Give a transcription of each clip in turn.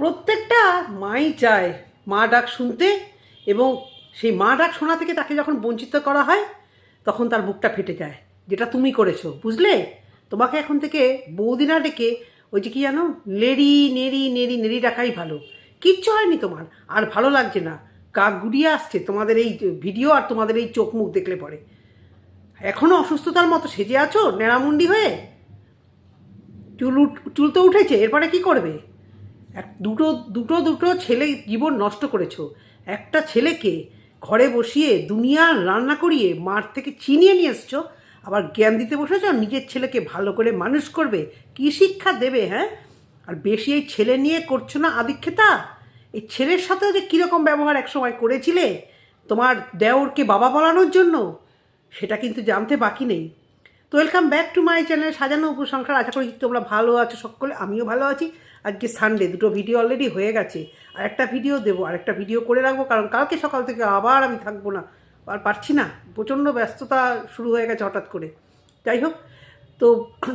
প্রত্যেকটা মাই চায় মা ডাক শুনতে এবং সেই মা ডাক শোনা থেকে তাকে যখন বঞ্চিত করা হয়, তখন তার বুকটা ফেটে যায়। যেটা তুমি করেছ, বুঝলে? তোমাকে এখন থেকে বৌদিনা ডেকে ওই যে কি জানো, নেড়ি নেড়ি নেড়ি নেড়ি ডাকাই ভালো। কিচ্ছু হয়নি তোমার, আর ভালো লাগছে না। কাক গুড়িয়ে আসছে, তোমাদের এই ভিডিও আর তোমাদের এই চোখ মুখ দেখলে পরে। এখনও অসুস্থতার মতো সেজে আছো নেড়ামুন্ডি হয়ে? চুল চুল তো উঠেছে, এরপরে কি করবে? এক দুটো দুটো দুটো ছেলে জীবন নষ্ট করেছ। একটা ছেলেকে ঘরে বসিয়ে দুনিয়ার রান্না করিয়ে মার থেকে ছিনিয়ে নিয়ে এসছো। আবার জ্ঞান দিতে বসেছ নিজের ছেলেকে ভালো করে মানুষ করবে। কি শিক্ষা দেবে হ্যাঁ? আর বেশি এই ছেলে নিয়ে করছ না আদিক্ষেতা? এই ছেলের সাথেও যে কীরকম ব্যবহার একসময় করেছিলে? তোমার দেওরকে বাবা বলানোর জন্য? সেটা কিন্তু জানতে বাকি নেই। তো welcome back to my channel সাজানো উপসংখ্যার আশা করি তোমরা ভালো আছো সকলে, আমিও ভালো আছি। আজকে সানডে দুটো ভিডিও অলরেডি হয়ে গেছে। আর একটা ভিডিও দেবো, আর একটা ভিডিও করে রাখব, কারণ কালকে সকাল থেকে আবার আমি থাকব না। আর পারছি না, প্রচণ্ড ব্যস্ততা শুরু হয়ে গেছে হঠাৎ করে। যাই হোক, তো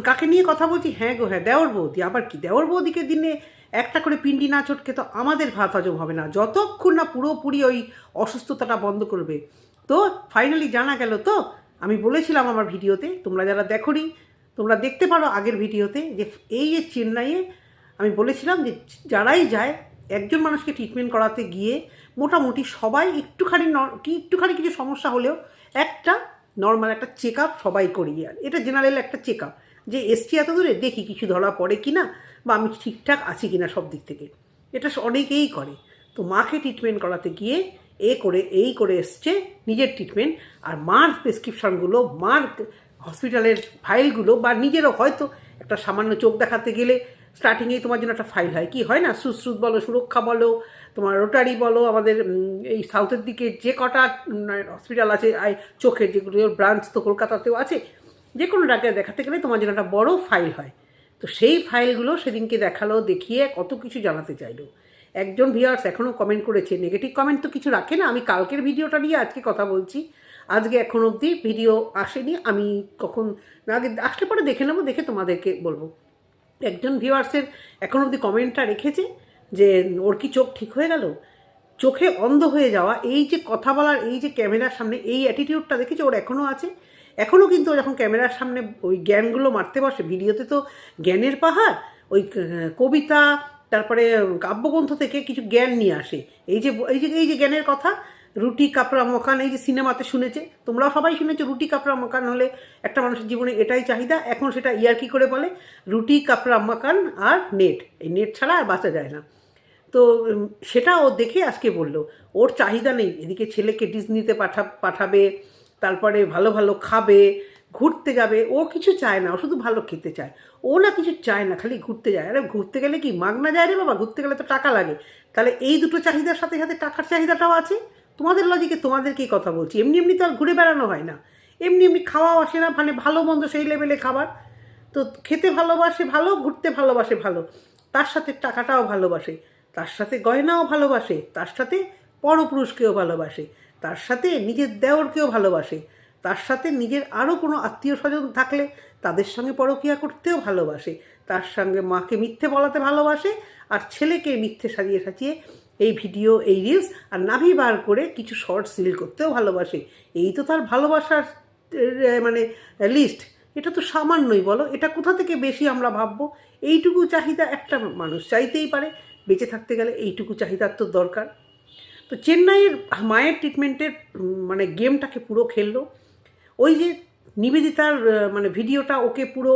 কাকে নিয়ে কথা বলছি? হ্যাঁ গো হ্যাঁ দেওর বৌদি। আবার কি? দেওর বৌদিকে দিনে একটা করে পিন্ডি না চটকে তো আমাদের ভাত হজম হবে না। যতক্ষণ না পুরোপুরি ওই অসুস্থতাটা বন্ধ করবে। তো ফাইনালি জানা গেল তো, আমি বলেছিলাম আমার ভিডিওতে, তোমরা যারা দেখোনি, তোমরা দেখতে পারো আগের ভিডিওতে যে এই যে চেন্নাইয়ে আমি বলেছিলাম যে যারাই যায়, একজন মানুষকে ট্রিটমেন্ট করাতে গিয়ে মোটামুটি সবাই একটুখানি কি একটুখানি কিছু সমস্যা হলেও একটা নর্মাল একটা চেক আপ সবাই করি আর এটা জেনারেল একটা চেক আপ যে এসছি এত দূরে দেখি কিছু ধরা পড়ে কি না বা আমি ঠিকঠাক আছি কি না সব দিক থেকে। এটা অনেকেই করে। তো মাকে ট্রিটমেন্ট করাতে গিয়ে এ করে, এই করে এসছে নিজের ট্রিটমেন্ট আর মার প্রেসক্রিপশনগুলো মার হসপিটালের ফাইলগুলো বা নিজেরও হয়তো একটা সামান্য চোখ দেখাতে গেলে স্টার্টিংয়েই তোমার জন্য একটা ফাইল হয়। কি হয় না? সুশ্রুত বলো, সুরক্ষা বলো, তোমার রোটারি বলো, আমাদের এই সাউথের দিকে যে কটা হসপিটাল আছে চোখের যেগুলো ব্রাঞ্চ তো কলকাতাতেও আছে যে কোনো ডাক্তার দেখাতে গেলে তোমার জন্য একটা বড় ফাইল হয়। তো সেই ফাইলগুলো সেদিনকে দেখাল, দেখিয়ে কত কিছু জানাতে চাইলো। একজন ভিউয়ার্স এখনও কমেন্ট করেছে নেগেটিভ কমেন্ট তো কিছু রাখে না, আমি কালকের ভিডিওটা নিয়ে আজকে কথা বলছি। আজকে এখন অবধি ভিডিও আসেনি, আমি কখন আগে, আসলে পরে দেখে নেব, দেখে তোমাদেরকে বলব। একজন ভিউয়ার্সের এখন অবধি কমেন্টটা রেখেছে যে, ওর কি চোখ ঠিক হয়ে গেল? চোখে অন্ধ হয়ে যাওয়া, এই যে কথা বলার, এই যে ক্যামেরার সামনে, এই অ্যাটিটিউডটা দেখেছ, ওর এখনও আছে। এখনও কিন্তু যখন ক্যামেরার সামনে ওই জ্ঞানগুলো মারতে বসে, ভিডিওতে তো জ্ঞানের পাহাড়, ওই কবিতা, তারপরে কাব্যগ্রন্থ থেকে কিছু জ্ঞান নিয়ে আসে। এই যে এই যে এই যে জ্ঞানের কথা রুটি কাপড়া মকান, এই যে সিনেমাতে শুনেছে, তোমরাও সবাই শুনেছো রুটি কাপড়া মকান হলে একটা মানুষের জীবনে এটাই চাহিদা, এখন সেটা ইয়ার কি করে বলে? রুটি কাপড়া মকান আর নেট, এই নেট ছাড়া আর বাঁচা যায় না। তো সেটা ও দেখে আজকে বলল, ওর চাহিদা নেই, এদিকে ছেলেকে ডিজনিতে পাঠা, পাঠাবে, তারপরে ভালো ভালো খাবে, ঘুরতে যাবে, ও কিছু চায় না, ও শুধু ভালো খেতে চায়, ও না কিছু চায় না, খালি ঘুরতে যায়, আরে ঘুরতে গেলে কি মাগনা যায় রে বাবা, ঘুরতে গেলে তো টাকা লাগে, তাহলে এই দুটো চাহিদার সাথে সাথে টাকার চাহিদাটাও আছে তোমাদের লজিকে তোমাদেরকেই কথা বলছি। এমনি এমনি তো আর ঘুরে বেড়ানো হয় না। এমনি এমনি খাওয়াও আসে না মানে ভালো মন্দ সেই লেভেলে খাবার। তো খেতে ভালোবাসে ভালো, ঘুরতে ভালোবাসে ভালো। তার সাথে টাকাটাও ভালোবাসে। তার সাথে গয়নাও ভালোবাসে। তার সাথে পরপুরুষকেও ভালোবাসে। তার সাথে নিজের দেওরকেও ভালোবাসে। তার সাথে নিজের আরও কোনো আত্মীয় স্বজন থাকলে তাদের সঙ্গে পরকিয়া করতেও ভালোবাসে। তার সঙ্গে মাকে মিথ্যে বলাতে ভালোবাসে। আর ছেলেকে মিথ্যে সাজিয়ে সাজিয়ে এই ভিডিও, এই রিলস আর নাভি বার করে কিছু শর্টস রিল করতেও ভালোবাসে। এই তো তার ভালোবাসার মানে লিস্ট এটা তো সামান্যই বলো, এটা কোথা থেকে বেশি আমরা ভাববো? এইটুকু চাহিদা একটা মানুষ চাইতেই পারে, বেঁচে থাকতে গেলে এইটুকু চাহিদার তো দরকার। তো চেন্নাইয়ের মায়ের ট্রিটমেন্টের মানে গেমটাকে পুরো খেললো। ওই যে নিবেদিতার মানে ভিডিওটা ওকে পুরো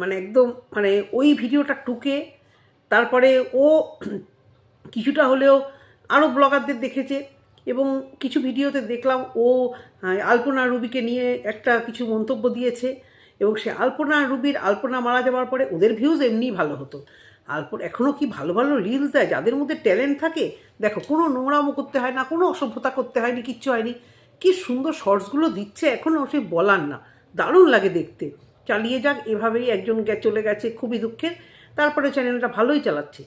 মানে একদম মানে ওই ভিডিওটা টুকে, তারপরে ও কিছুটা হলেও আরও ব্লগারদের দেখেছে এবং কিছু ভিডিওতে দেখলাম ও আলপনা রুবিকে নিয়ে একটা কিছু মন্তব্য দিয়েছে এবং সে আলপনা রুবির আলপনা মারা যাওয়ার পরে ওদের ভিউজ এমনিই ভালো হতো। আলপন এখনও কি ভালো ভালো রিলস দেয়? যাদের মধ্যে ট্যালেন্ট থাকে, দেখো, কোনো নোংরামো করতে হয় না, কোনো অসভ্যতা করতে হয়নি, কিচ্ছু হয়নি। কি সুন্দর শর্টসগুলো দিচ্ছে এখনও সে বলার না। দারুণ লাগে দেখতে। চালিয়ে যাক, এভাবেই একজন চলে গেছে, খুবই দুঃখের। তারপরে চ্যানেলটা ভালোই চালাচ্ছে।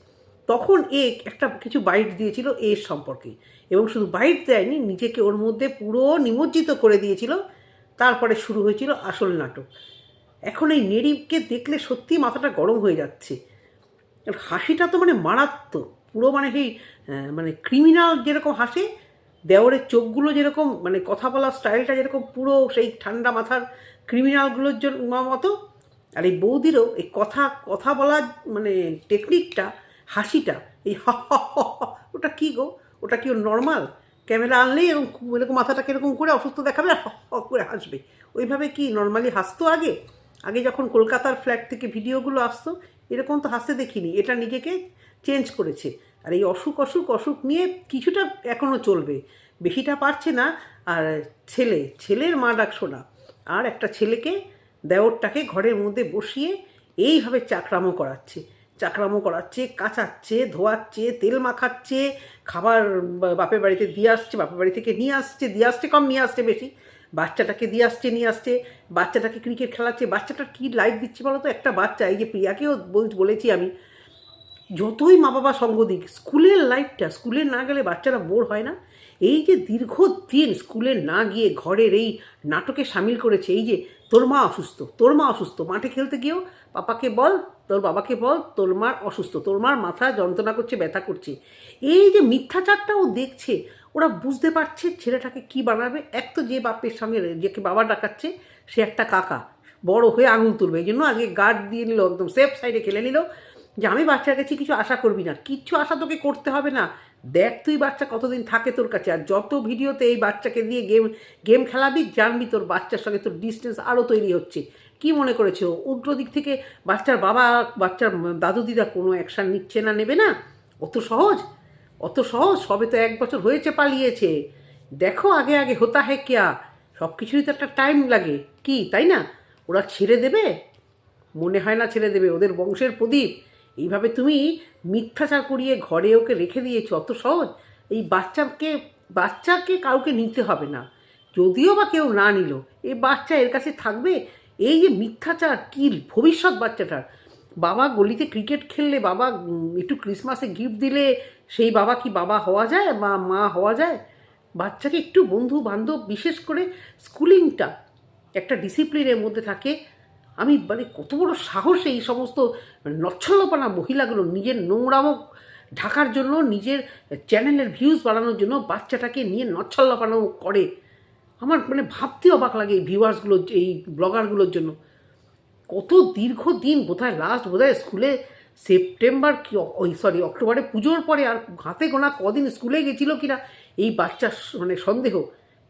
তখন এ একটা কিছু বাইট দিয়েছিল এর সম্পর্কে। এবং শুধু বাইট দেয়নি, নিজেকে ওর মধ্যে পুরো নিমজ্জিত করে দিয়েছিল। তারপরে শুরু হয়েছিল আসল নাটক। এখন এই নেড়িকে দেখলে সত্যি মাথাটা গরম হয়ে যাচ্ছে। হাসিটা তো মানে মারাত্মক। পুরো মানে সেই মানে ক্রিমিনাল যেরকম হাসে, দেওরের চোখগুলো যেরকম মানে কথা বলার স্টাইলটা যেরকম পুরো সেই ঠান্ডা মাথার ক্রিমিনালগুলোর জন্য মতো। আর এই বৌদিরও এই কথা কথা বলার মানে টেকনিকটা হাসিটা, এই হ ওটা কী গো? ওটা কি ওর নর্মাল ক্যামেরা আনলেই এরকম এরকম মাথাটাকে এরকম করে অসুস্থ দেখাবে আর হ করে হাসবে। ওইভাবে কি নর্মালি হাসতো আগে? আগে যখন কলকাতার ফ্ল্যাট থেকে ভিডিওগুলো আসতো, এরকম তো হাসতে দেখিনি। এটা নিজেকে চেঞ্জ করেছে। আর এই অসুখ অসুখ অসুখ নিয়ে কিছুটা এখনও চলবে। বেশিটা পারছে না। আর ছেলে, ছেলের মা ডাক শোনা। আর একটা ছেলেকে দেওরটাকে ঘরের মধ্যে বসিয়ে এইভাবে চাকরামো করাচ্ছে। চাকরামো করাচ্ছে, কাচাচ্ছে, ধোয়াচ্ছে, তেল মাখাচ্ছে, খাবার বাপের বাড়িতে দিয়ে আসছে, বাপের বাড়ি থেকে নিয়ে আসছে, দিয়ে আসছে, কম নিয়ে আসছে বেশি। বাচ্চাটাকে দিয়ে আসছে, নিয়ে আসছে, বাচ্চাটাকে ক্রিকেট খেলাচ্ছে, বাচ্চাটার কী লাইফ দিচ্ছে বলো তো একটা বাচ্চা, এই যে প্রিয়াকেও বল- বলেছি আমি, যতই মা বাবা সঙ্গ দিক, স্কুলের লাইফটা স্কুলে না গেলে বাচ্চারা বোর হয় না। এই যে দীর্ঘদিন স্কুলে না গিয়ে ঘরের এই নাটকে সামিল করেছে, এই যে তোর মা অসুস্থ, তোর মা অসুস্থ, মাঠে খেলতে গিয়েও পাপাকে বল তোর বাবাকে বল, তোর মার অসুস্থ, তোর মার মাথা যন্ত্রণা করছে, ব্যথা করছে। এই যে মিথ্যাচারটা ও দেখছে, ওরা বুঝতে পারছে ছেলেটাকে কি বানাবে। এক তো যে বাপের সঙ্গে যাকে বাবা ডাকাচ্ছে, সে একটা কাকা। বড় হয়ে আঙুল তুলবে। এই জন্য আগে গার্ড দিয়ে নিল, একদম সেফ সাইডে খেলে নিল। যে আমি বাচ্চার কাছে কিছু আশা করবি না, কিচ্ছু আশা তোকে করতে হবে না। দেখ তুই বাচ্চা কতদিন থাকে তোর কাছে, আর যত ভিডিওতে এই বাচ্চাকে দিয়ে গেম গেম খেলাবি, জানবি তোর বাচ্চার সঙ্গে তোর ডিস্টেন্স আরও তৈরি হচ্ছে। কি মনে করেছ? উল্টো দিক থেকে বাচ্চার বাবা, বাচ্চার দাদু দিদা কোনো অ্যাকশান নিচ্ছে না, নেবে না? অত সহজ? অত সহজ? সবে তো এক বছর হয়েছে, পালিয়েছে। দেখো আগে আগে হতা হে কেয়া? সব কিছুরই তো একটা টাইম লাগে। কি, তাই না? ওরা ছেড়ে দেবে? মনে হয় না ছেড়ে দেবে। ওদের বংশের প্রদীপ। এইভাবে তুমি মিথ্যাচার করিয়ে ঘরে ওকে রেখে দিয়েছ, অত সহজ? এই বাচ্চাকে বাচ্চাকে কাউকে নিতে হবে না। যদিও বা কেউ না নিল এই বাচ্চা এর কাছে থাকবে? এই যে মিথ্যাচার, কি ভবিষ্যৎ বাচ্চাটার? বাবা গলিতে ক্রিকেট খেললে বাবা একটু ক্রিসমাসে গিফট দিলে সেই বাবা কি বাবা হওয়া যায় বা মা হওয়া যায়? বাচ্চাকে একটু বন্ধু বান্ধব বিশেষ করে স্কুলিংটা একটা ডিসিপ্লিনের মধ্যে থাকে। আমি মানে কত বড় সাহস এই সমস্ত নচ্ছল্যপানা মহিলাগুলো নিজের নোংরামো ঢাকার জন্য, নিজের চ্যানেলের ভিউজ বাড়ানোর জন্য বাচ্চাটাকে নিয়ে নচ্ছল্যপানা করে। আমার মানে ভাবতে অবাক লাগে এই ভিউয়ার্সগুলো এই ব্লগারগুলোর জন্য। কত দীর্ঘ দিন বোধহয় লাস্ট বোধহয় স্কুলে সেপ্টেম্বর কি, ওই সরি অক্টোবরে পুজোর পরে আর হাতে গোনা কদিন স্কুলে গেছিল কিনা, এই বাচ্চার মানে সন্দেহ।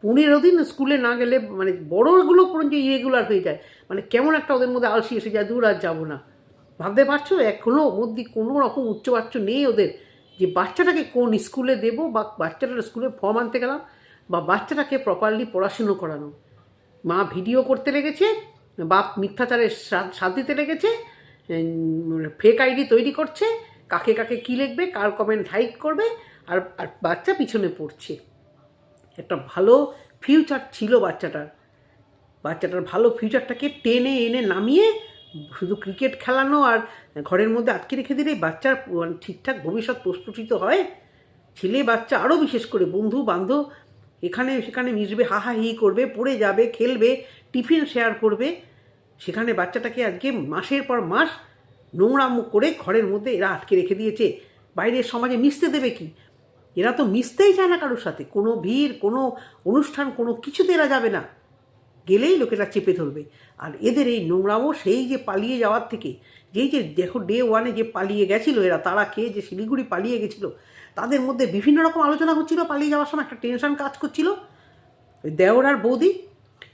পনেরো দিন স্কুলে না গেলে মানে বড়গুলো পর্যন্ত ইরেগুলার হয়ে যায়। মানে কেমন একটা ওদের মধ্যে আলসি এসে যায়, দূর আর যাব না। ভাবতে পারছ? এখনও মধ্যে কোনো রকম উচ্চবাচ্য নেই ওদের। যে বাচ্চাটাকে কোন স্কুলে দেবো বা বাচ্চাটার স্কুলে ফর্ম আনতে গেলাম বা বাচ্চাটাকে প্রপারলি পড়াশুনো করানো। মা ভিডিও করতে লেগেছে, বাপ মিথ্যাচারের স্বাদ দিতে লেগেছে ফেক আইডি তৈরি করছে, কাকে কাকে কী লিখবে, কার কমেন্ট হাইক করবে, আর আর বাচ্চা পিছনে পড়ছে। একটা ভালো ফিউচার ছিল বাচ্চাটার। বাচ্চাটার ভালো ফিউচারটাকে টেনে এনে নামিয়ে শুধু ক্রিকেট খেলানো আর ঘরের মধ্যে আটকে রেখে দিলে বাচ্চার ঠিকঠাক ভবিষ্যৎ প্রস্ফুটিত হয়। ছেলে বাচ্চা আরও বিশেষ করে বন্ধু বান্ধব এখানে, সেখানে মিশবে হাহাহি করবে, পড়ে যাবে, খেলবে, টিফিন শেয়ার করবে। সেখানে বাচ্চাটাকে আজকে মাসের পর মাস নোংরা মুখ করে ঘরের মধ্যে এরা আটকে রেখে দিয়েছে। বাইরের সমাজে মিশতে দেবে কি? এরা তো মিশতেই চায় না কারোর সাথে। কোনো ভিড়, কোনো অনুষ্ঠান, কোনো কিছুতে এরা যাবে না। গেলেই লোকেরা চেপে ধরবে। আর এদের এই নোংরামো, সেই যে পালিয়ে যাওয়ার থেকে, যেই যে দেখো ডে ওয়ানে যে পালিয়ে গেছিল এরা, তারা খেয়ে যে শিলিগুড়ি পালিয়ে গেছিল তাদের মধ্যে বিভিন্ন রকম আলোচনা হচ্ছিল, পালিয়ে যাওয়ার সময় একটা টেনশন কাজ করছিল। দেওর আর বৌদি,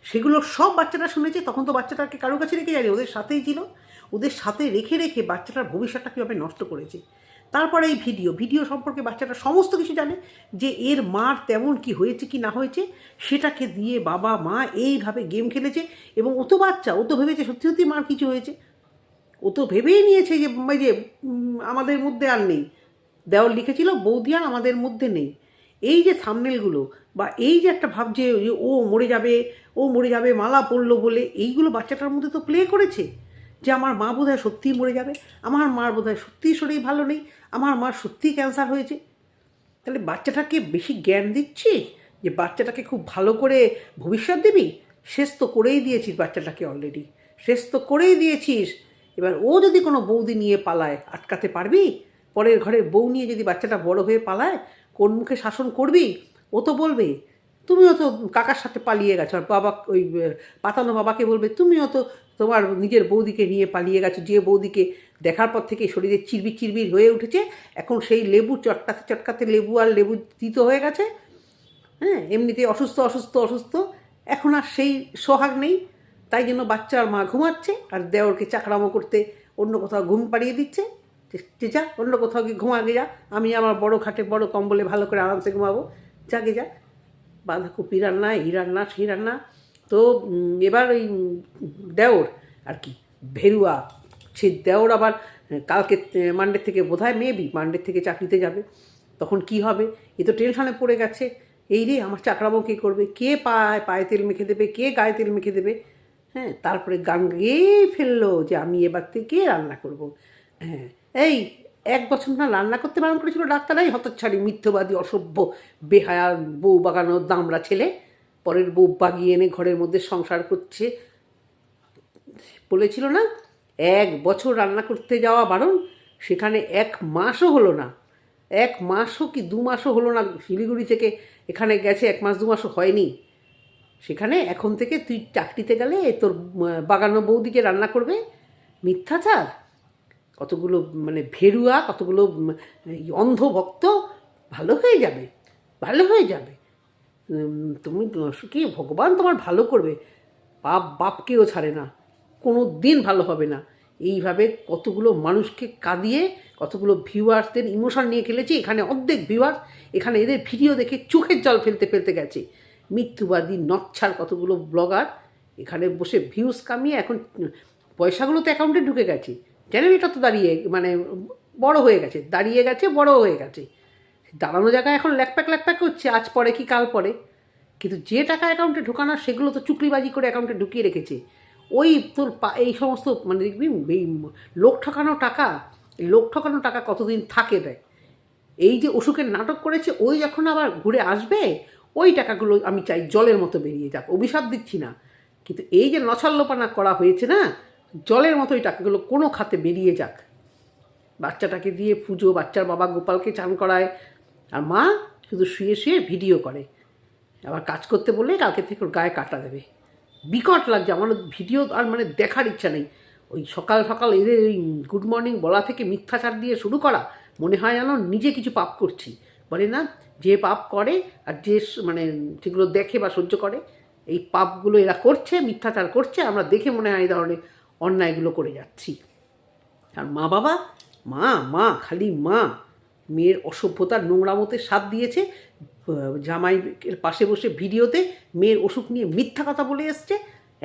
সেগুলো সব বাচ্চাটা শুনেছে, তখন তো বাচ্চাটাকে কারও কাছে রেখে যায়নি, ওদের সাথেই ছিল। ওদের সাথে রেখে রেখে বাচ্চাটার ভবিষ্যৎটা কীভাবে নষ্ট করেছে। তারপরে এই ভিডিও ভিডিও সম্পর্কে বাচ্চাটা সমস্ত কিছু জানে যে এর মার তেমন কি হয়েছে, কি না হয়েছে, সেটাকে দিয়ে বাবা, মা এইভাবে গেম খেলেছে এবং ও তো বাচ্চা, ও তো ভেবেছে সত্যি সত্যি মার কিছু হয়েছে। ও তো ভেবেই নিয়েছে যে যে আমাদের মধ্যে আর নেই। দেওয়াল লিখেছিল, বৌদি আর আমাদের মধ্যে নেই। এই যে থামনেলগুলো বা এই যে একটা ভাবছে যে ও মরে যাবে, ও মরে যাবে, মালা পড়ল বলে, এইগুলো বাচ্চাটার মধ্যে তো প্লে করেছে যে আমার মা বোধহয় সত্যিই মরে যাবে, আমার মার বোধহয় সত্যিই শরীর ভালো নেই, আমার মার সত্যিই ক্যান্সার হয়েছে। তাহলে বাচ্চাটাকে বেশি জ্ঞান দিচ্ছিস? যে বাচ্চাটাকে খুব ভালো করে ভবিষ্যৎ দিবি? শেষ তো করেই দিয়েছিস বাচ্চাটাকে অলরেডি শেষ তো করেই দিয়েছিস। এবার ও যদি কোনো বৌদি নিয়ে পালায়, আটকাতে পারবি? পরের ঘরের বউ নিয়ে যদি বাচ্চাটা বড় হয়ে পালায়, কোন মুখে শাসন করবি? ও তো বলবে, তুমিও তো কাকার সাথে পালিয়ে গেছো। আর বাবা ওই পাতানো বাবাকে বলবে, তুমিও তো তোমার নিজের বৌদিকে নিয়ে পালিয়ে গেছো। যে বৌদিকে দেখার পর থেকে শরীরে চিরবির চিরবির হয়ে উঠেছে, এখন সেই লেবু চটকাতে চটকাতে লেবু আর লেবু তিতো হয়ে গেছে। হ্যাঁ এমনিতে অসুস্থ অসুস্থ অসুস্থ। এখন আর সেই সোহাগ নেই। তাই জন্য বাচ্চা আর মা ঘুমাচ্ছে, আর দেওরকে চাকরামো করতে অন্য কোথাও ঘুম পাড়িয়ে দিচ্ছে। যে- যে যা অন্য কোথাও গিয়ে ঘুমা গে যা। আমি আমার বড় খাটে বড় কম্বলে ভালো করে আরামসে ঘুমাবো। যাকে যা। বাঁধাকপি রান্না, এই রান্না, সেই রান্না। তো এবার ওই দেওর, আর কি, ভেরুয়া। সে দেওর আবার কালকে মানডে থেকে বোধ হয় মেবি মানডে থেকে চাকরিতে যাবে। তখন কি হবে? এ তো টেনশনে পড়ে গেছে। এই রে, আমার চাকরাবো কে করবে? কে পায়, পায়ে তেল মেখে দেবে? কে গায়ে তেল মেখে দেবে? হ্যাঁ তারপরে গান গেয়েই ফেলল যে আমি এবার থেকে রান্না করব। হ্যাঁ এই, এক বছর না রান্না করতে বারণ করেছিল ডাক্তারাই হতচ্ছাড়ি, মিথ্যবাদী, অসভ্য বেহায়া বউ বাগানো দামড়া ছেলে, পরের বউ বাগিয়ে এনে ঘরের মধ্যে সংসার করছে। বলেছিল না, এক বছর রান্না করতে যাওয়া বারণ, সেখানে এক মাসও হলো না। এক মাসও কি দু মাসও হলো না? শিলিগুড়ি থেকে এখানে গেছে, এক মাস দু মাসও হয়নি। সেখানে এখন থেকে তুই চাকরিতে গেলে তোর বাগানো বৌদিকে রান্না করবে? মিথ্যাচার? কতগুলো মানে ভেরুয়া কতগুলো উম, এই অন্ধ ভক্ত ভালো হয়ে যাবে ভালো হয়ে যাবে। তুমি কি ভগবান তোমার ভালো করবে? বাপ বাপকেও ছাড়ে না কোনো দিন ভালো হবে না। এইভাবে কতগুলো মানুষকে কাঁদিয়ে কতগুলো ভিউয়ার্সদের ইমোশন নিয়ে খেলেছি এখানে অর্ধেক ভিউয়ার্স এখানে এদের ভিডিও দেখে চোখের জল ফেলতে ফেলতে গেছে। মিথ্যুবাদী নচ্ছার কতগুলো ব্লগার এখানে বসে ভিউজ কামিয়ে এখন পয়সাগুলো তো অ্যাকাউন্টে ঢুকে গেছে। চ্যানেলটা তো দাঁড়িয়ে মানে বড় হয়ে গেছে, দাঁড়িয়ে গেছে বড় হয়ে গেছে। দাঁড়ানো জায়গায় এখন ল্যাকপ্যাক ল্যাকপ্যাক হচ্ছে, আজ পরে কি কাল পরে। কিন্তু যে টাকা অ্যাকাউন্টে ঢোকানো, সেগুলো তো চুকলিবাজি করে অ্যাকাউন্টে ঢুকিয়ে রেখেছে। ওই তোর এই সমস্ত মানে দেখবি লোক ঠকানো টাকা লোক ঠকানো টাকা কতদিন থাকে দেয় এই যে অসুখের নাটক করেছে, ওই যখন আবার ঘুরে আসবে, ওই টাকাগুলো আমি চাই জলের মতো বেরিয়ে যাক। অভিশাপ দিচ্ছি না। কিন্তু এই যে নছাল্লোপানা করা হয়েছে না জলের মতো ওই টাকাগুলো কোনো খাতে বেরিয়ে যাক। বাচ্চাটাকে দিয়ে পুজো, বাচ্চার বাবা গোপালকে চান করায়। আর মা শুধু শুয়ে শুয়ে ভিডিও করে। আবার কাজ করতে বললে কালকে থেকে ওর গায়ে কাটা দেবে। বিকট লাগছে, আমার ভিডিও আর মানে দেখার ইচ্ছা নেই। ওই সকাল সকাল এদের ওই গুড মর্নিং বলা থেকে মিথ্যাচার দিয়ে শুরু করা, মনে হয় যেন নিজে কিছু পাপ করছি। বলে না, যে পাপ করে আর যে মানে যেগুলো দেখে বা সহ্য করে, এই পাপগুলো এরা করছে, মিথ্যাচার করছে, আমরা দেখে মনে হয় এই ধরনের অন্যায়গুলো করে যাচ্ছি। আর মা বাবা, মা মা, খালি মা, মেয়ের অসভ্যতার নোংরামতে সাথ দিয়েছে জামাইয়ের পাশে বসে ভিডিওতে মেয়ের অসুখ নিয়ে মিথ্যা কথা বলে এসছে,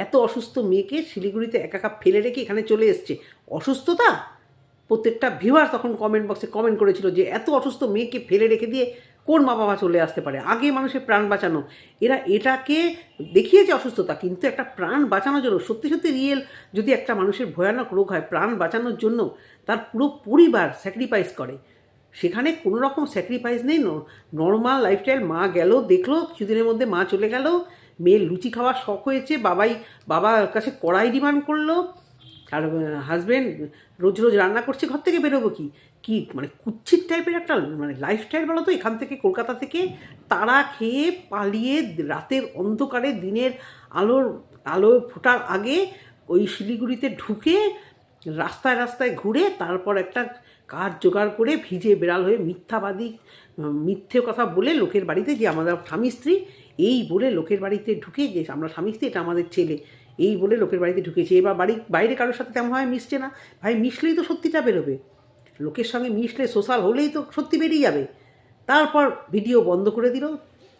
এত অসুস্থ মেয়েকে শিলিগুড়িতে একা একা ফেলে রেখে এখানে চলে এসছে। অসুস্থতা? প্রত্যেকটা ভিউয়ার তখন কমেন্ট বক্সে কমেন্ট করেছিল যে, এত অসুস্থ মেয়েকে ফেলে রেখে দিয়ে কোন মা বাবা চলে আসতে পারে? আগে মানুষের প্রাণ বাঁচানো। এরা এটাকে দেখিয়েছে অসুস্থতা, কিন্তু একটা প্রাণ বাঁচানোর জন্য, সত্যি সত্যি রিয়েল যদি একটা মানুষের ভয়ানক রোগ হয়, প্রাণ বাঁচানোর জন্য তার পুরো পরিবার স্যাক্রিফাইস করে। সেখানে কোনো রকম স্যাক্রিফাইস নেই নর্মাল লাইফস্টাইল মা গেল, দেখল, কিছুদিনের মধ্যে মা চলে গেল, মেয়ের লুচি খাওয়ার শখ হয়েছে, বাবাই, বাবার কাছে কড়াই ডিমান্ড করল, আর হাজব্যান্ড রোজ রোজ রান্না করছে, ঘর থেকে বেরোবো কি? কি মানে কুচ্ছিত টাইপের একটা মানে লাইফস্টাইল বলো তো, এখান থেকে কলকাতা থেকে তারা খেয়ে পালিয়ে রাতের অন্ধকারে দিনের আলোর, আলো ফোটার আগে ওই শিলিগুড়িতে ঢুকে রাস্তায় রাস্তায় ঘুরে তারপর একটা কার জোগাড় করে ভিজে বেড়াল হয়ে মিথ্যাবাদী, মিথ্যে কথা বলে লোকের বাড়িতে যে আমাদের স্বামী স্ত্রী এই বলে লোকের বাড়িতে ঢুকে যে আমরা স্বামী স্ত্রী, এটা আমাদের ছেলে। এই বলে লোকের বাড়িতে ঢুকেছে। এবার বাড়ি, বাইরে কারোর সাথে তেমনভাবে মিশছে না। ভাই, মিশলেই তো সত্যিটা বেরোবে। লোকের সঙ্গে মিশলে সোশ্যাল হলেই তো সত্যি বেরিয়ে যাবে। তারপর ভিডিও বন্ধ করে দিল।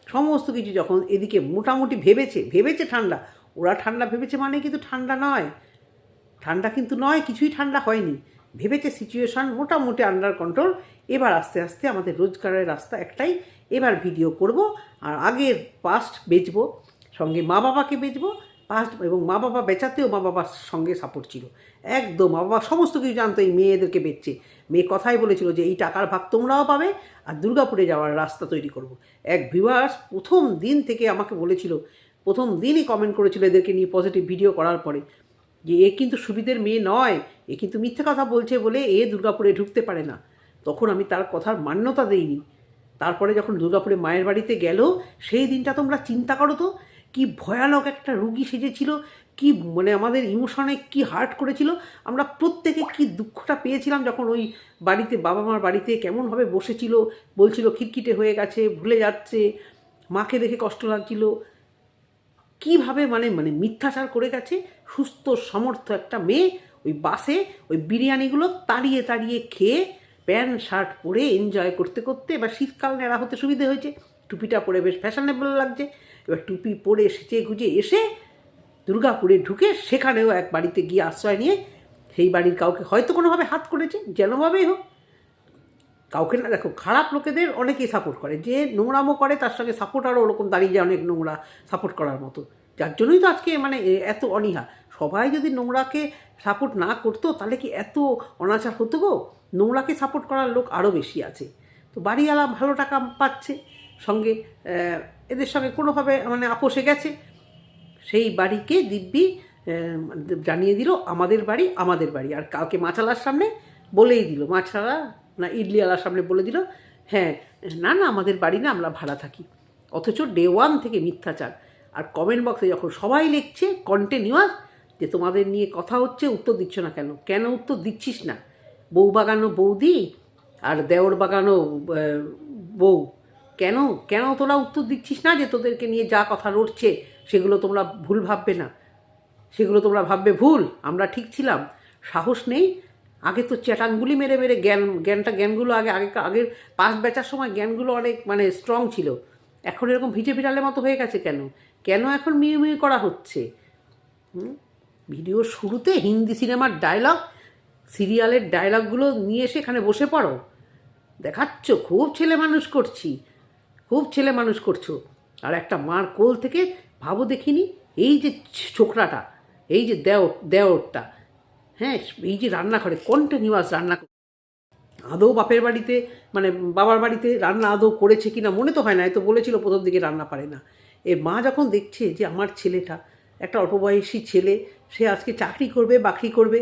সমস্ত কিছু যখন এদিকে মোটামুটি ভেবেছে ভেবেছে ঠান্ডা। ওরা ঠান্ডা ভেবেছে মানে কিন্তু ঠান্ডা নয়। ঠান্ডা কিন্তু নয়, কিছুই ঠান্ডা হয়নি। ভেবেছে সিচুয়েশন মোটামুটি আন্ডার কন্ট্রোল এবার আস্তে আস্তে আমাদের রোজগারের রাস্তা একটাই। এবার ভিডিও করব আর আগের পাস্ট বেচবো। সঙ্গে মা বাবাকে বেচবো। পাস্ট এবং মা বাবা বেচাতেও মা বাবার সঙ্গে সাপোর্ট ছিল। একদম মা বাবা সমস্ত কিছু জানতো, এই মেয়েদেরকে বেচছে মেয়ে কথাই বলেছিল যে, এই টাকার ভাগ তোমরাও পাবে আর দুর্গাপুরে যাওয়ার রাস্তা তৈরি করব। এক ভিউয়ার্স প্রথম দিন থেকে আমাকে বলেছিল, প্রথম দিনই কমেন্ট করেছিল এদেরকে নিয়ে পজিটিভ ভিডিও করার পরে, যে, এ কিন্তু সুবিধের মেয়ে নয়, এ কিন্তু মিথ্যে কথা বলছে বলে এ দুর্গাপুরে ঢুকতে পারে না। তখন আমি তার কথার মান্যতা দেইনি। তারপরে যখন দুর্গাপুরে মায়ের বাড়িতে গেল, সেই দিনটা তোমরা চিন্তা করো তো কি ভয়ানক একটা রুগী সেজেছিল, কি মানে আমাদের ইমোশনে কি হার্ট করেছিল, আমরা প্রত্যেকে কি দুঃখটা পেয়েছিলাম যখন ওই বাড়িতে বাবা মার বাড়িতে কেমনভাবে বসেছিল, বলছিল খিটখিটে হয়ে গেছে, ভুলে যাচ্ছে, মাকে দেখে কষ্ট লাগছিল, কীভাবে মানে মানে মিথ্যাচার করে গেছে, সুস্থ সমর্থ একটা মেয়ে ওই বাসে ওই বিরিয়ানিগুলো তাড়িয়ে তাড়িয়ে খেয়ে প্যান্ট, শার্ট পরে এনজয় করতে করতে এবার শীতকাল নেড়া হতে সুবিধে হয়েছে, টুপিটা পরে বেশ ফ্যাশনেবল লাগছে এবার টুপি পরে সেচে গুজে এসে দুর্গাপুরে ঢুকে সেখানেও এক বাড়িতে গিয়ে আশ্রয় নিয়ে সেই বাড়ির কাউকে হয়তো কোনোভাবে হাত করেছে যেনভাবেই হোক। কাউকে না, দেখো, খারাপ লোকেদের অনেকেই সাপোর্ট করে। যে নোংরামো করে, তার সঙ্গে সাপোর্ট আরও ওরকম দাঁড়িয়ে যায়, অনেক নোংরা সাপোর্ট করার মতো। যার জন্যই তো আজকে মানে এত অনীহা। সবাই যদি নোংরাকে সাপোর্ট না করতো, তাহলে কি এত অনাচার হতো গো? নোংরাকে সাপোর্ট করার লোক আরও বেশি আছে। তো বাড়িওয়ালা ভালো টাকা পাচ্ছে। সঙ্গে এদের সঙ্গে কোনোভাবে মানে আপোষে গেছে। সেই বাড়িকে দিব্যি জানিয়ে দিল, আমাদের বাড়ি আমাদের বাড়ি। আর কালকে মাছালার সামনে বলেই দিল, মাছালা না ইডলিওয়ালার সামনে বলে দিল হ্যাঁ না না, আমাদের বাড়ি না, আমরা ভাড়া থাকি। অথচ ডে ওয়ান থেকে মিথ্যাচার। আর কমেন্ট বক্সে যখন সবাই লিখছে কন্টিনিউয়াস যে তোমাদের নিয়ে কথা হচ্ছে, উত্তর দিচ্ছ না কেন? কেন উত্তর দিচ্ছিস না? বউ বাগানো বৌদি আর দেওর বাগানো বউ। কেন? কেন তোরা উত্তর দিচ্ছিস না যে তোদেরকে নিয়ে যা কথা রটছে সেগুলো তোমরা ভুল ভাববে না। সেগুলো তোমরা ভাববে ভুল। আমরা ঠিক ছিলাম। সাহস নেই। আগে তো চ্যাটানগুলি মেরে মেরে জ্ঞান, জ্ঞানটা, জ্ঞানগুলো আগে আগে আগের পাস বেচার সময় জ্ঞানগুলো অনেক মানে স্ট্রং ছিল। এখন এরকম ভিজে বিড়ালের মতো হয়ে গেছে কেন? কেন এখন মিউ মিউ করা হচ্ছে? ভিডিও শুরুতে হিন্দি সিনেমার ডায়লগ সিরিয়ালের ডায়লগগুলো নিয়ে এসে এখানে বসে পড়ো। দেখাচ্ছ, খুব ছেলে মানুষ করছি। খুব ছেলে মানুষ করছ। আর একটা মার কোল থেকে ভাবো দেখিনি, এই যে ছোকরাটা, এই যে দেও, দেওরটা হ্যাঁ এই যে রান্না করে কন্টিনিউয়াস রান্না আদৌ বাপের বাড়িতে মানে বাবার বাড়িতে রান্না আদৌ করেছে কি না মনে তো হয় না তো বলেছিল প্রথম দিকে রান্না পারে না। এ মা যখন দেখছে যে আমার ছেলেটা, একটা অল্প বয়সী ছেলে, সে আজকে চাকরি করবে, বাকরি করবে,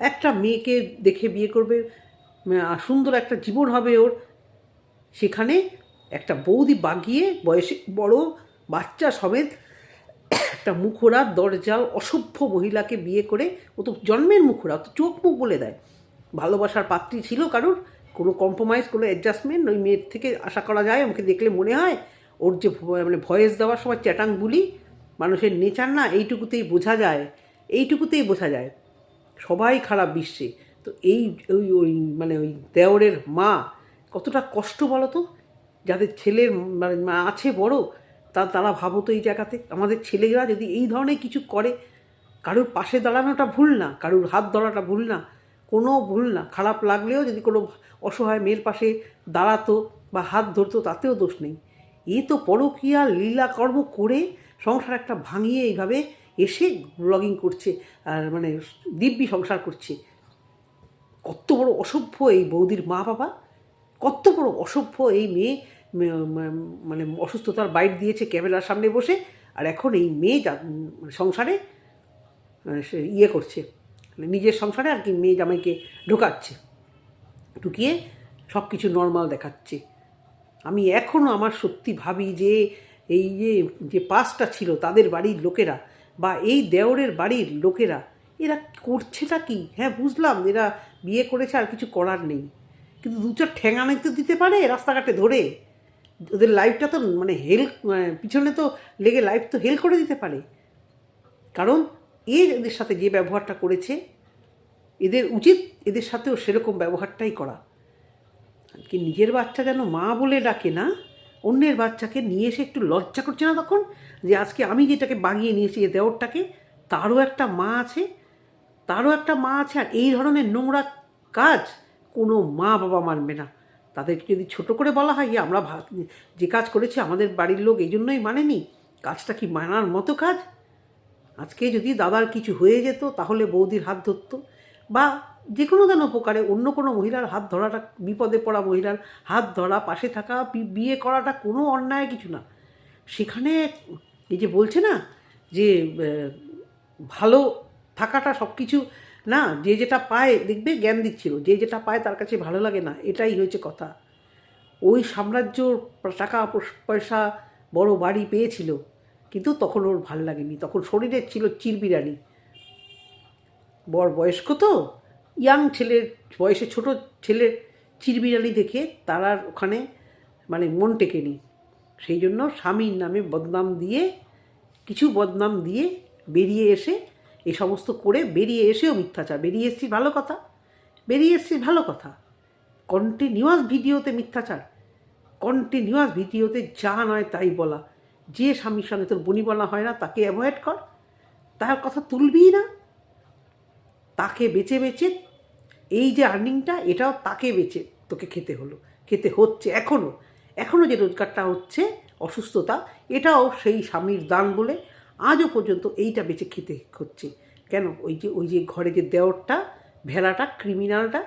একটা মেয়েকে দেখে বিয়ে করবে সুন্দর একটা জীবন হবে ওর, সেখানে একটা বৌদি বাগিয়ে বয়সে বড়, বাচ্চা সমেত একটা মুখোরা দরজাল, অসভ্য মহিলাকে বিয়ে করে, ও তো জন্মের মুখোরা তো চোখ মুখ বলে দেয়। ভালোবাসার পাত্রী ছিল কারোর? কোনো কম্প্রোমাইজ কোনো অ্যাডজাস্টমেন্ট ওই মেয়ের থেকে আশা করা যায়, আমাকে দেখলে মনে হয়, ওর যে মানে ভয়েস দেওয়ার সময় চ্যাটাং বুলি, মানুষের নেচার না এইটুকুতেই বোঝা যায়, এইটুকুতেই বোঝা যায়। সবাই খারাপ বিশ্বে। তো এই, ওই ওই মানে ওই দেওরের মা, কতটা কষ্ট বলো তো যাদের ছেলে মানে আছে বড়, তা তারা ভাবো তো এই জায়গাতে। আমাদের ছেলেরা যদি এই ধরনের কিছু করে, কারোর পাশে দাঁড়ানোটা ভুল না, কারোর হাত ধরাটা ভুল না, কোনো ভুল না, খারাপ লাগলেও যদি কোনো অসহায় মেয়ের পাশে দাঁড়াতো বা হাত ধরতো, তাতেও দোষ নেই। এ তো পরকীয়া লীলাকর্ম করে সংসার একটা ভাঙিয়ে এইভাবে এসে ব্লগিং করছে, আর মানে দিব্যি সংসার করছে। কত বড় অসভ্য এই বৌদির মা বাবা কত বড় অসভ্য এই মেয়ে মানে অসুস্থতার বাইট দিয়েছে ক্যামেরার সামনে বসে, আর এখন এই মেয়ে যা- সংসারে সে ইয়ে করছে মানে নিজের সংসারে আর কি মেয়ে জামাইকে ঢোকাচ্ছে, ঢুকিয়ে সব কিছু নর্মাল দেখাচ্ছে। আমি এখনও আমার সত্যি ভাবি যে এই যে যে পাসটা ছিল তাদের বাড়ির লোকেরা বা এই দেওরের বাড়ির লোকেরা, এরা করছেটা কি? হ্যাঁ বুঝলাম, এরা বিয়ে করেছে আর কিছু করার নেই। কিন্তু দু চার ঠেঙানে তো দিতে পারে রাস্তাঘাটে ধরে। ওদের লাইফটা তো মানে হেল পিছনে তো লেগে লাইফ তো হেল করে দিতে পারে। কারণ এ এদের সাথে যে ব্যবহারটা করেছে, এদের উচিত এদের সাথেও সেরকম ব্যবহারটাই করা। কি নিজের বাচ্চা যেন মা বলে ডাকে না, অন্যের বাচ্চাকে নিয়ে এসে একটু লজ্জা করছে না তখন? যে আজকে আমি যেটাকে বাগিয়ে নিয়েছি এ দেওরটাকে, তারও একটা মা আছে, তারও একটা মা আছে, আর এই ধরনের নোংরা কাজ কোনো মা বাবা মানবে না। তাদেরকে যদি ছোট করে বলা হয় আমরা যে কাজ করেছি আমাদের বাড়ির লোক এই জন্যই মানেনি। কাজটা কি মানার মতো কাজ? আজকে যদি দাদার কিছু হয়ে যেত, তাহলে বৌদির হাত ধরতো বা যে কোনো যেন উপকারে অন্য কোনো মহিলার হাত ধরাটা, বিপদে পড়া মহিলার হাত ধরা, পাশে থাকা বিয়ে করাটা কোনো অন্যায় কিছু না। সেখানে এই যে বলছে না যে ভালো থাকাটা সব কিছু না, যে যেটা পায়, দেখবে জ্ঞান দিচ্ছিল, যে যেটা পায় তার কাছে ভালো লাগে না, এটাই হয়েছে কথা। ওই সাম্রাজ্য টাকা পয়স- বড় বাড়ি পেয়েছিল, কিন্তু তখন ওর ভালো লাগেনি, তখন শরীরে ছিল চিরবিরানি বড় বয়স্ক তো, ইয়াং ছেলের বয়সে ছোট ছেলের চিরবিরানি দেখে তার আর ওখানে মানে মন টেকেনি। সেই জন্য স্বামীর নামে বদনাম দিয়ে, কিছু বদনাম দিয়ে বেরিয়ে এসে এই সমস্ত করে বেরিয়ে এসেও মিথ্যাচার। বেরিয়ে এসেছিস ভালো কথা। বেরিয়ে এসেছিস ভালো কথা। কন্টিনিউয়াস ভিডিওতে মিথ্যাচার। কন্টিনিউয়াস ভিডিওতে যা নয় তাই বলা। যে স্বামীর সঙ্গে তোর বনি বলা হয় না, তাকে অ্যাভয়েড কর। তার কথা তুলবি না। তাকে বেছে বেছে এই যে আর্নিংটা এটাও তাকে বেছে তোকে খেতে হলো, খেতে হচ্ছে এখনও এখনও যে রোজগারটা হচ্ছে অসুস্থতা, এটাও সেই স্বামীর দান বলে আজও পর্যন্ত এইটা বেঁচে খেতে হচ্ছে। কেন? ওই যে ওই যে ঘরে যে দেওরটা ভেড়াটা ক্রিমিনালটা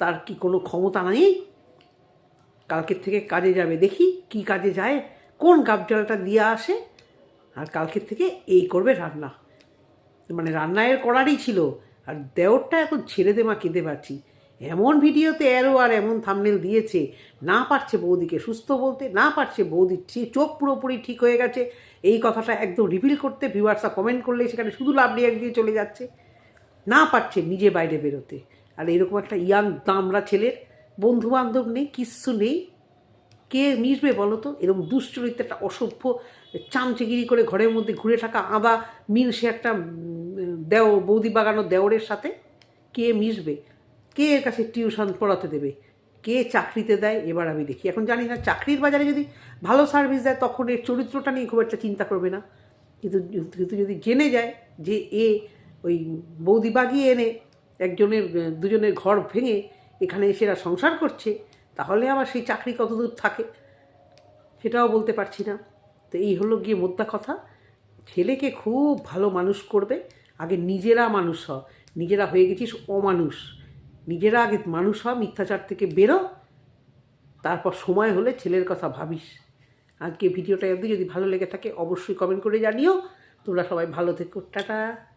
তার কি কোনো ক্ষমতা নেই? কালকের থেকে কাজে যাবে, দেখি কি কাজে যায়, কোন গাবজালটা দিয়ে আসে, আর কালকের থেকে এই করবে রান্না। মানে রান্নায়ের করারই ছিল, আর দেওরটা এখন ছেড়ে দে মা, কেঁদে পাচ্ছি। এমন ভিডিওতে এরও আর এমন থামনেল দিয়েছে, না পারছে বৌদিকে সুস্থ বলতে, না পারছে বৌদির চোখ পুরোপুরি ঠিক হয়ে গেছে এই কথাটা একদম রিভিল করতে ভিউয়ার্সরা কমেন্ট করলে সেখানে শুধু লাভ রিয়াক্ট দিয়ে চলে যাচ্ছে। না পারছে নিজে বাইরে বেরোতে। আর এরকম একটা ইয়াং দামরা ছেলের বন্ধু বান্ধব নেই, কিচ্ছু নেই। কে মিশবে বলো তো? এরকম দুশ্চরিত্র একটা অসভ্য চামচেগিরি করে ঘরের মধ্যে ঘুরে থাকা আদা মিলসে একটা দেও, বৌদি বাগানো দেওরের সাথে কে মিশবে? কে এর কাছে টিউশন পড়াতে দেবে? কে চাকরিতে দেয় এবার আমি দেখি। এখন জানি না, চাকরির বাজারে যদি ভালো সার্ভিস দেয়, তখন এর চরিত্রটা নিয়ে খুব একটা চিন্তা করবে না। কিন্তু কিন্তু যদি জেনে যায় যে এ ওই বৌদি বাগিয়ে এনে একজনের, দুজনের ঘর ভেঙে এখানে এসে এরা সংসার করছে, তাহলে আবার সেই চাকরি কতদূর থাকে? সেটাও বলতে পারছি না। তো এই হলো গিয়ে মোদ্দা কথা। ছেলেকে খুব ভালো মানুষ করবে, আগে নিজেরা মানুষ হ নিজেরা হয়ে গেছিস অমানুষ। নিজেরা আগে মানুষ হ, মিথ্যাচার থেকে বেরো, তারপর সময় হলে ছেলের কথা ভাবিস। আজকে ভিডিওটা অবধি যদি ভালো লেগে থাকে, অবশ্যই কমেন্ট করে জানিও। তোমরা সবাই ভালো থেকো। টাটা।